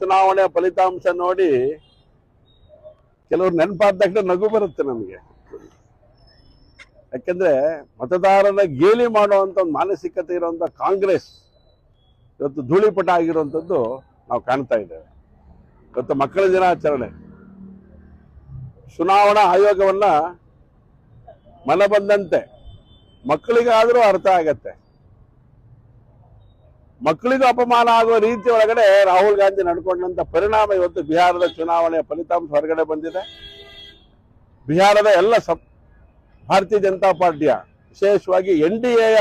ಚುನಾವಣೆ ಫಲಿತಾಂಶ ನೋಡಿ ಕೆಲವರು ನೆನಪಾದ ನಗು ಬರುತ್ತೆ ನಮಗೆ. ಯಾಕೆಂದ್ರೆ ಮತದಾರನ ಗೇಲಿ ಮಾಡುವಂತ ಒಂದು ಮಾನಸಿಕತೆ ಇರುವಂತ ಕಾಂಗ್ರೆಸ್ ಇವತ್ತು ಧೂಳಿಪಟ ಆಗಿರುವಂಥದ್ದು ನಾವು ಕಾಣ್ತಾ ಇದ್ದೇವೆ. ಇವತ್ತು ಮಕ್ಕಳ ದಿನಾಚರಣೆ. ಚುನಾವಣಾ ಆಯೋಗವನ್ನ ಮನ ಬಂದಂತೆ ಮಕ್ಕಳಿಗಾದ್ರೂ ಅರ್ಥ ಆಗತ್ತೆ. ಮಕ್ಕಳಿಗೂ ಅಪಮಾನ ಆಗುವ ರೀತಿ ಒಳಗಡೆ ರಾಹುಲ್ ಗಾಂಧಿ ನಡ್ಕೊಂಡಂತ ಪರಿಣಾಮ ಇವತ್ತು ಬಿಹಾರದ ಚುನಾವಣೆಯ ಫಲಿತಾಂಶ ಹೊರಗಡೆ ಬಂದಿದೆ. ಬಿಹಾರದ ಎಲ್ಲ ಸಪ್ ಭಾರತೀಯ ಜನತಾ ಪಾರ್ಟಿಯ ವಿಶೇಷವಾಗಿ ಎನ್ ಡಿ ಎಯ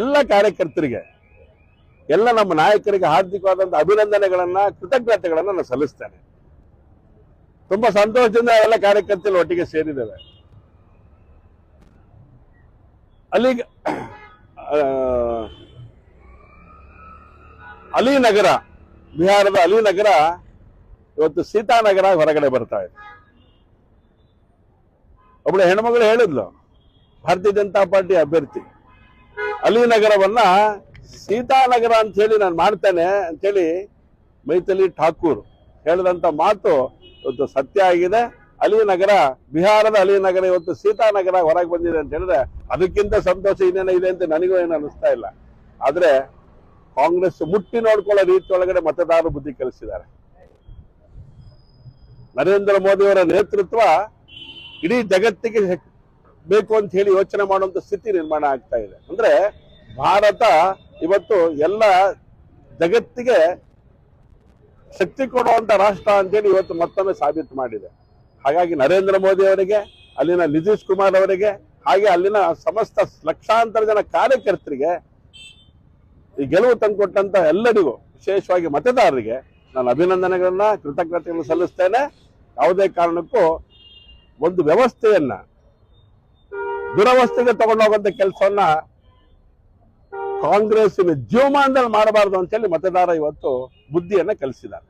ಎಲ್ಲ ಕಾರ್ಯಕರ್ತರಿಗೆ, ಎಲ್ಲ ನಮ್ಮ ನಾಯಕರಿಗೆ ಹಾರ್ದಿಕವಾದಂತಹ ಅಭಿನಂದನೆಗಳನ್ನ, ಕೃತಜ್ಞತೆಗಳನ್ನ ನಾನು ಸಲ್ಲಿಸ್ತೇನೆ. ತುಂಬಾ ಸಂತೋಷದಿಂದ ಎಲ್ಲ ಕಾರ್ಯಕರ್ತರು ಒಟ್ಟಿಗೆ ಸೇರಿದ್ದೇವೆ. ಅಲ್ಲಿಗೆ ಆ, ಅಲಿನಗರ ಬಿಹಾರದ ಅಲಿ ನಗರ ಇವತ್ತು ಸೀತಾನಗರ ಹೊರಗಡೆ ಬರ್ತಾ ಇದೆ. ಒಬ್ಬಳು ಹೆಣ್ಮಗಳು ಹೇಳಿದ್ಲು ಭಾರತೀಯ ಜನತಾ ಪಾರ್ಟಿ ಅಭ್ಯರ್ಥಿ. ಅಲಿ ಅಲಿನಗರವನ್ನ ಸೀತಾನಗರ ಅಂತ ಹೇಳಿ ನಾನು ಮಾಡ್ತೇನೆ ಅಂತೇಳಿ ಮೈಥಲಿ ಠಾಕೂರ್ ಹೇಳಿದಂತ ಮಾತು ಇವತ್ತು ಸತ್ಯ ಆಗಿದೆ. ಅಲಿ ನಗರ ಬಿಹಾರದ ಅಲಿ ನಗರ ಇವತ್ತು ಸೀತಾನಗರ ಹೊರಗೆ ಬಂದಿದೆ ಅಂತ ಹೇಳಿದ್ರೆ ಅದಕ್ಕಿಂತ ಸಂತೋಷ ಇನ್ನೇನೋ ಇದೆ ಅಂತ ನನಗೂ ಏನು ಅನಿಸ್ತಾ ಇಲ್ಲ. ಆದ್ರೆ ಕಾಂಗ್ರೆಸ್ ಮುಟ್ಟಿ ನೋಡ್ಕೊಳ್ಳೋ ರೀತಿ ಒಳಗಡೆ ಮತದಾರರು ಬುದ್ಧಿ ಕಲಿಸಿದ್ದಾರೆ. ನರೇಂದ್ರ ಮೋದಿಯವರ ನೇತೃತ್ವ ಇಡೀ ಜಗತ್ತಿಗೆ ಬೇಕು ಅಂತ ಹೇಳಿ ಯೋಚನೆ ಮಾಡುವಂತ ಸ್ಥಿತಿ ನಿರ್ಮಾಣ ಆಗ್ತಾ ಇದೆ. ಅಂದ್ರೆ ಭಾರತ ಇವತ್ತು ಎಲ್ಲ ಜಗತ್ತಿಗೆ ಶಕ್ತಿ ಕೊಡುವಂತ ರಾಷ್ಟ್ರ ಅಂತೇಳಿ ಇವತ್ತು ಮತ್ತೊಮ್ಮೆ ಸಾಬೀತು ಮಾಡಿದೆ. ಹಾಗಾಗಿ ನರೇಂದ್ರ ಮೋದಿ ಅವರಿಗೆ, ಅಲ್ಲಿನ ನಿತೀಶ್ ಕುಮಾರ್ ಅವರಿಗೆ, ಹಾಗೆ ಅಲ್ಲಿನ ಸಮಸ್ತ ಲಕ್ಷಾಂತರ ಜನ ಕಾರ್ಯಕರ್ತರಿಗೆ ಈ ಗೆಲುವು ತಂದುಕೊಟ್ಟಂತ ಎಲ್ಲರಿಗೂ ವಿಶೇಷವಾಗಿ ಮತದಾರರಿಗೆ ನಾನು ಅಭಿನಂದನೆಗಳನ್ನ, ಕೃತಜ್ಞತೆಗಳನ್ನು ಸಲ್ಲಿಸ್ತೇನೆ. ಯಾವುದೇ ಕಾರಣಕ್ಕೂ ಒಂದು ವ್ಯವಸ್ಥೆಯನ್ನ, ದುರವಸ್ಥೆಗೆ ತಗೊಂಡೋಗುವಂತ ಕೆಲಸವನ್ನ ಕಾಂಗ್ರೆಸ್ಸಿನ ಜೀವಮಾನದಲ್ಲಿ ಮಾಡಬಾರದು ಅಂತೇಳಿ ಮತದಾರ ಇವತ್ತು ಬುದ್ಧಿಯನ್ನ ಕಲಿಸಿದ್ದಾರೆ.